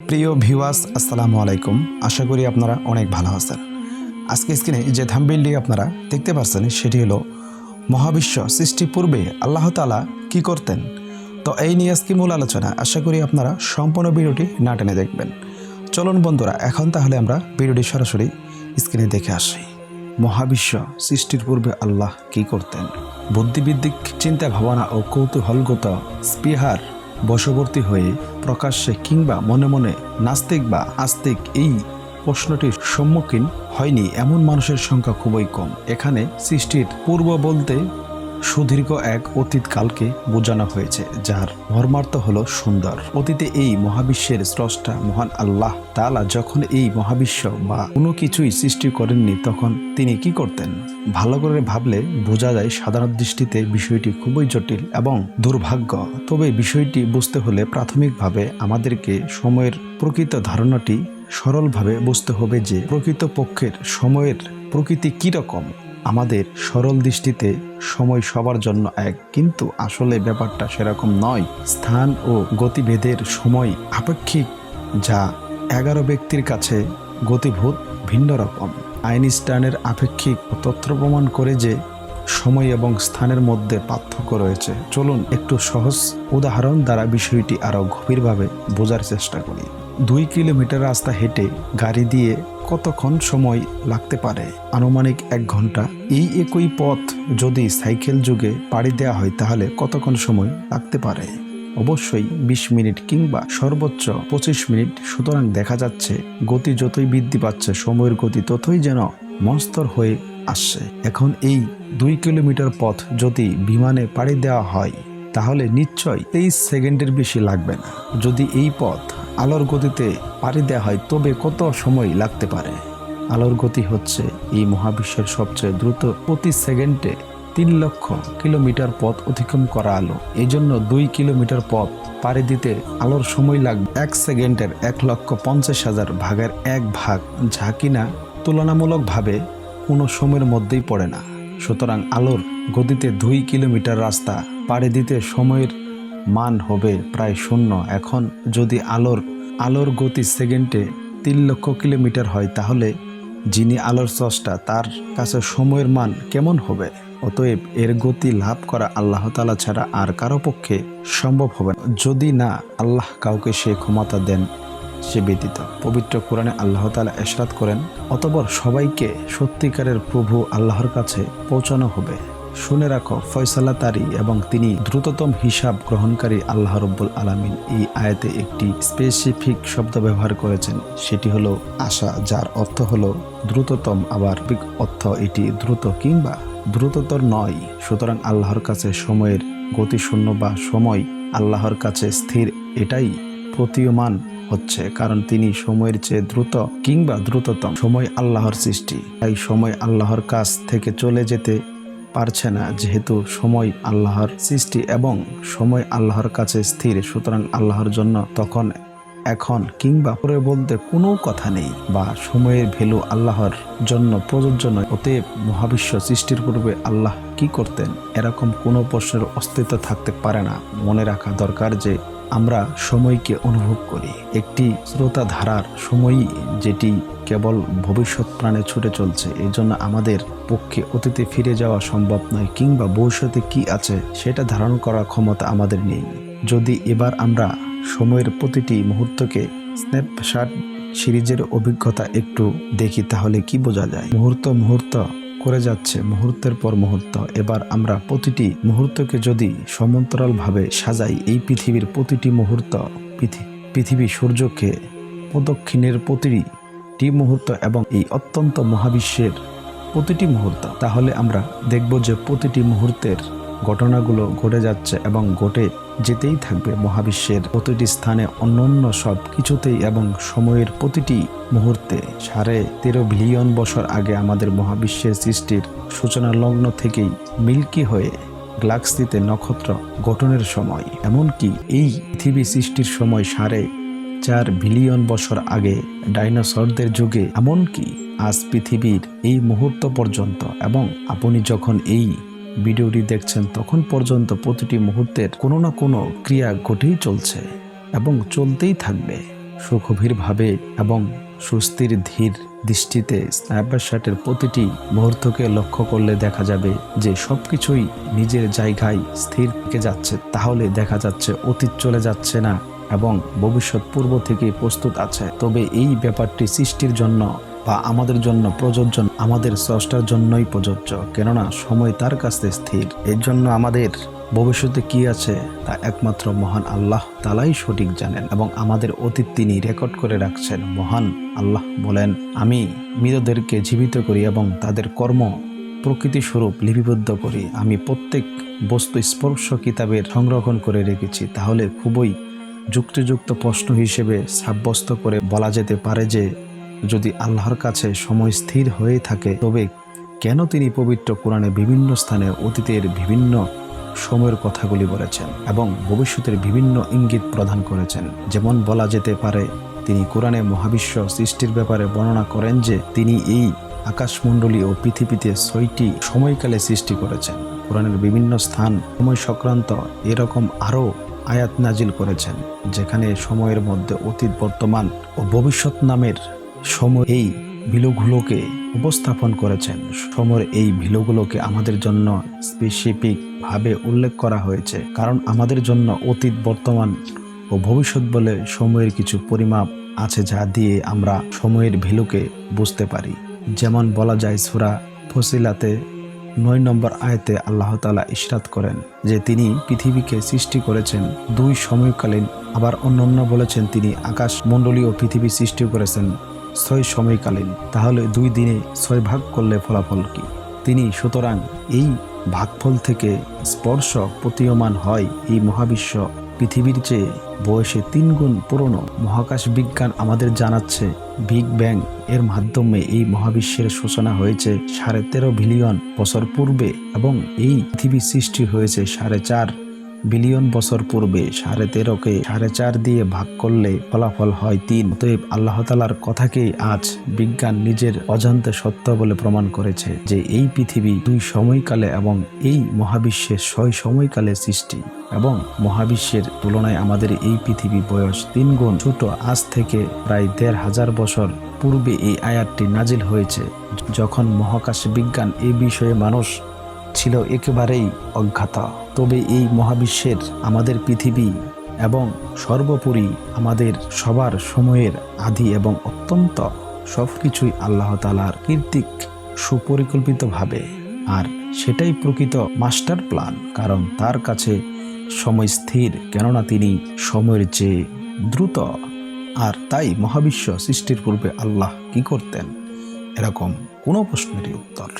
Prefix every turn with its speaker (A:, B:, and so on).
A: প্রিয় ভিউয়ার্স, আসসালামু আলাইকুম। আশা করি আপনারা অনেক ভালো আছেন। আজকে স্ক্রিনে যে থাম্বেলটি আপনারা দেখতে পাচ্ছেন, সেটি হলো মহাবিশ্ব সৃষ্টি পূর্বে আল্লাহ তালা কি করতেন? তো এই নিয়ে আজকে মূল আলোচনা। আশা করি আপনারা সম্পূর্ণ ভিডিওটি না টেনে দেখবেন। চলুন বন্ধুরা, এখন তাহলে আমরা ভিডিওটি সরাসরি স্ক্রিনে দেখে আসি। মহাবিশ্ব সৃষ্টির পূর্বে আল্লাহ কি করতেন? বুদ্ধিবৃদ্ধিক চিন্তা, ভাবনা ও কৌতূহলগত স্পৃহার বশবর্তী হয়ে প্রকাশ্যে কিংবা মনে মনে নাস্তিক বা আস্তিক এই প্রশ্নটির সম্মুখীন হয়নি এমন মানুষের সংখ্যা খুবই কম। এখানে সৃষ্টির পূর্ব বলতে সুদীর্ঘ এক অতীতকালকে বোঝানো হয়েছে, যার মর্মার্থ হল সুন্দর। অতীতে এই মহাবিশ্বের স্রষ্টা মহান আল্লাহ তাআলা যখন এই মহাবিশ্ব বা কোনো কিছুই সৃষ্টি করেননি, তখন তিনি কি করতেন? ভালো করে ভাবলে বোঝা যায় সাধারণ দৃষ্টিতে বিষয়টি খুবই জটিল এবং দুর্ভাগ্য। তবে বিষয়টি বুঝতে হলে প্রাথমিকভাবে আমাদেরকে সময়ের প্রকৃত ধারণাটি সরলভাবে বুঝতে হবে যে প্রকৃত পক্ষের সময়ের প্রকৃতি কী রকম। আমাদের সরল দৃষ্টিতে সময় সবার জন্য এক। কিন্তু আসলে ব্যাপারটা সেরকম নয়। স্থান ও গতিভেদের সময় আপেক্ষিক, যা এগারো ব্যক্তির কাছে গতিভূত ভিন্ন রকম। আইনস্টাইনের আপেক্ষিক তথ্য প্রমাণ করে যে সময় এবং স্থানের মধ্যে পার্থক্য রয়েছে। চলুন একটু সহজ উদাহরণ দ্বারা বিষয়টি আরও গভীরভাবে বোঝার চেষ্টা করি। দুই কিলোমিটার রাস্তা হেঁটে গাড়ি দিয়ে কতক্ষণ সময় লাগতে পারে? আনুমানিক এক ঘণ্টা। এই একই পথ যদি সাইকেল যুগে পাড়ি দেওয়া হয়, তাহলে কতক্ষণ সময় লাগতে পারে? অবশ্যই বিশ মিনিট কিংবা সর্বোচ্চ পঁচিশ মিনিট। সুতরাং দেখা যাচ্ছে, গতি যতই বৃদ্ধি পাচ্ছে, সময়ের গতি ততই যেন মস্তর হয়ে আসছে। এখন এই দুই কিলোমিটার পথ যদি বিমানে পাড়ি দেওয়া হয়, তাহলে নিশ্চয় তেইশ সেকেন্ডের বেশি লাগবে না। যদি এই পথ আলোর গতিতে পাড়ি দেওয়া হয়, তবে কত সময় লাগতে পারে? আলোর গতি হচ্ছে এই মহাবিশ্বের সবচেয়ে দ্রুত প্রতি সেকেন্ডে তিন লক্ষ কিলোমিটার পথ অতিক্রম করা আলো। এই জন্য দুই কিলোমিটার পথ পাড়ি দিতে আলোর সময় লাগবে এক সেকেন্ডের এক লক্ষ পঞ্চাশ হাজার ভাগের এক ভাগ, যা কিনা তুলনামূলকভাবে কোনো সময়ের মধ্যেই পড়ে না। সুতরাং আলোর গতিতে দুই কিলোমিটার রাস্তা পাড়ি দিতে সময়ের মান হবে প্রায় শূন্য। এখন যদি আলোর আলোর গতি সেকেন্ডে তিন লক্ষ কিলোমিটার হয়, তাহলে যিনি আলোর স্রষ্টা, তার কাছে সময়ের মান কেমন হবে? অতএব এর গতি লাভ করা আল্লাহ তালা ছাড়া আর কারও পক্ষে সম্ভব হবে না। যদি না, আল্লাহ কাউকে সে ক্ষমতা দেন। সে ব্যতীত পবিত্র কোরআনে আল্লাহ তালা এশরাত করেন, অতপর সবাইকে সত্যিকারের প্রভু আল্লাহর কাছে পৌঁছানো হবে। শুনে রাখো, ফয়সালা তারি এবং তিনি দ্রুততম হিসাব গ্রহণকারী আল্লাহ রব্বুল আলামিন এই আয়াতে একটি স্পেসিফিক শব্দ ব্যবহার করেছেন। সেটি হলো আশা, যার অর্থ হলো দ্রুততম, আবার অর্থ এটি দ্রুত কিংবা দ্রুততর নয়। সুতরাং আল্লাহর কাছে সময়ের গতিশূন্য বা সময় আল্লাহর কাছে স্থির এটাই প্রতীয়মান হচ্ছে, কারণ তিনি সময়ের চেয়ে দ্রুত কিংবা দ্রুততম। সময় আল্লাহর সৃষ্টি, তাই সময় আল্লাহর কাছ থেকে চলে যেতে পারছে না, যেহেতু সময় আল্লাহর সৃষ্টি এবং সময় আল্লাহর কাছে স্থির। সুতরাং আল্লাহর জন্য তখন, এখন কিংবা পরে বলতে কোনো কথা নেই বা সময়ের ভ্যালু আল্লাহর জন্য প্রযোজ্য নয়। অতএব মহাবিশ্ব সৃষ্টির পূর্বে আল্লাহ কি করতেন? এরকম কোনো প্রশ্নের অস্তিত্ব থাকতে পারে না। মনে রাখা দরকার যে আমরা সময়কে অনুভব করি। একটি শ্রোতা ধারার সময়ই যেটি কেবল ভবিষ্যৎ প্রাণে ছুটে চলছে এই জন্য আমাদের পক্ষে অতীতে ফিরে যাওয়া সম্ভব নয়, কিংবা ভবিষ্যতে কি আছে সেটা ধারণ করার ক্ষমতা আমাদের নেই। যদি এবার আমরা সময়ের প্রতিটি মুহূর্তকে স্ন্যাপশট সিরিজের অভিজ্ঞতা একটু দেখি, তাহলে কি বোঝা যায়? মুহূর্ত মুহূর্ত করে যাচ্ছে মুহূর্তের পর মুহূর্ত। এবার আমরা প্রতিটি মুহূর্তকে যদি সমান্তরালভাবে সাজাই, এই পৃথিবীর প্রতিটি মুহূর্ত, পৃথি- পৃথিবী সূর্যকে প্রদক্ষিণের প্রতিটি মুহূর্ত এবং এই অত্যন্ত মহাবিশ্বের প্রতিটি মুহূর্ত। তাহলে আমরা দেখব যে প্রতিটি মুহূর্তের ঘটনাগুলো ঘটে যাচ্ছে এবং ঘটে যেতেই থাকবে মহাবিশ্বের প্রতিটি স্থানে অন্যান্য সব কিছুতেই এবং সময়ের প্রতিটি মুহূর্তে। সাড়ে তেরো বিলিয়ন বছর আগে আমাদের মহাবিশ্বের সৃষ্টির সূচনা লগ্ন থেকেই মিল্কি হয়ে গ্লাক্সিতে নক্ষত্র গঠনের সময়। এমনকি এই পৃথিবী সৃষ্টির সময় সাড়ে চার বিলিয়ন বছর আগে ডাইনোসরদের যুগে। এমনকি আজ পৃথিবীর এই মুহূর্ত পর্যন্ত এবং আপনি যখন এই ভিডিওটি দেখছেন তখন পর্যন্ত প্রতিটি মুহূর্তের কোনো না কোনো ক্রিয়া ঘটেই চলছে এবং চলতেই থাকবে। সুগভীরভাবে এবং সুস্থির ধীর দৃষ্টিতে স্ন্যাপার প্রতিটি মুহূর্তকে লক্ষ্য করলে দেখা যাবে যে সবকিছুই নিজের জায়গায় স্থির থেকে যাচ্ছে, তাহলে দেখা যাচ্ছে অতীত চলে যাচ্ছে না এবং ভবিষ্যৎ পূর্ব থেকে প্রস্তুত আছে। তবে এই ব্যাপারটি সৃষ্টির জন্য বা আমাদের জন্য প্রযোজ্য, আমাদের স্রষ্টার জন্যই প্রযোজ্য। কেননা সময় তার কাছে স্থির। এর জন্য আমাদের ভবিষ্যতে কি আছে তা একমাত্র মহান আল্লাহ তালাই সঠিক জানেন এবং আমাদের অতীত তিনি রেকর্ড করে রাখছেন, মহান আল্লাহ বলেন, আমি মৃতদেরকে জীবিত করি এবং তাদের কর্ম প্রকৃতি স্বরূপ লিপিবদ্ধ করি। আমি প্রত্যেক বস্তু স্পর্শ কিতাবের সংরক্ষণ করে রেখেছি। তাহলে খুবই যুক্তিযুক্ত প্রশ্ন হিসেবে সাব্যস্ত করে বলা যেতে পারে যে যদি আল্লাহর কাছে সময় স্থির হয়ে থাকে, তবে কেন তিনি পবিত্র কোরআনে বিভিন্ন স্থানে অতীতের বিভিন্ন সময়ের কথাগুলি বলেছেন এবং ভবিষ্যতের বিভিন্ন ইঙ্গিত প্রদান করেছেন? যেমন বলা যেতে পারে, তিনি কোরআনে মহাবিশ্ব সৃষ্টির ব্যাপারে বর্ণনা করেন যে তিনি এই আকাশমণ্ডলী ও পৃথিবীতে ছয়টি সময়কালে সৃষ্টি করেছেন। কোরআনের বিভিন্ন স্থান সময় সংক্রান্ত এরকম আরও আয়াত নাজিল করেছেন, যেখানে সময়ের মধ্যে অতীত, বর্তমান ও ভবিষ্যৎ নামের সময় এই ভিলুগুলোকে উপস্থাপন করেছেন। সময়ের এই ভিলোগুলোকে আমাদের জন্য স্পেসিফিক ভাবে উল্লেখ করা হয়েছে। কারণ আমাদের জন্য অতীত, বর্তমান ও ভবিষ্যৎ বলে সময়ের কিছু পরিমাপ আছে যা দিয়ে আমরা সময়ের ভ্যালুকে বুঝতে পারি। যেমন বলা যায় সুরা ফসিলাতে নয় নম্বর আয়তে আল্লাহ তালা ইশরাত করেন যে তিনি পৃথিবীকে সৃষ্টি করেছেন দুই সময়কালীন, আবার অন্যান্য বলেছেন তিনি আকাশ মণ্ডলী ও পৃথিবী সৃষ্টি করেছেন। ছয় সময়কালীন, তাহলে দুই দিনে ছয় ভাগ করলে ফলাফল কি? তিনি সুতরাং এই ভাগফল থেকে স্পর্শ প্রতীয়মান হয় এই মহাবিশ্ব। পৃথিবীর চেয়ে বয়সে তিন গুণ পুরনো মহাকাশ বিজ্ঞান আমাদের জানাচ্ছে, বিগ ব্যাং এর মাধ্যমে এই মহাবিশ্বের সূচনা হয়েছে সাড়ে তেরো বিলিয়ন বছর পূর্বে এবং এই পৃথিবী সৃষ্টি হয়েছে সাড়ে চার বিলিয়ন বছর পূর্বে সাড়ে তেরোকে সাড়ে চার দিয়ে ভাগ করলে ফলাফল হয় তিন। অতএব আল্লাহ তালার কথাকেই আজ বিজ্ঞান নিজের অজান্তে সত্য বলে প্রমাণ করেছে যে এই পৃথিবী দুই সময়কালে এবং এই মহাবিশ্বের ছয় সময়কালে সৃষ্টি এবং মহাবিশ্বের তুলনায় আমাদের এই পৃথিবী বয়স তিন গুণ ছোট। আজ থেকে প্রায় দেড় হাজার বছর পূর্বে এই আয়াতটি নাজিল হয়েছে। যখন মহাকাশ বিজ্ঞান এই বিষয়ে মানুষ ছিল একেবারেই অজ্ঞাত। তবে এই মহাবিশ্বের আমাদের পৃথিবী এবং সর্বোপরি আমাদের সবার সময়ের আদি এবং অত্যন্ত সব কিছুই আল্লাহ তালার কীর্তিক সুপরিকল্পিতভাবে। আর সেটাই প্রকৃত মাস্টার প্ল্যান, কারণ তার কাছে সময় স্থির, কেননা তিনি সময়ের চেয়ে দ্রুত। আর তাই মহাবিশ্ব সৃষ্টির পূর্বে আল্লাহ কি করতেন? এরকম কোনো প্রশ্নেরই উত্তর।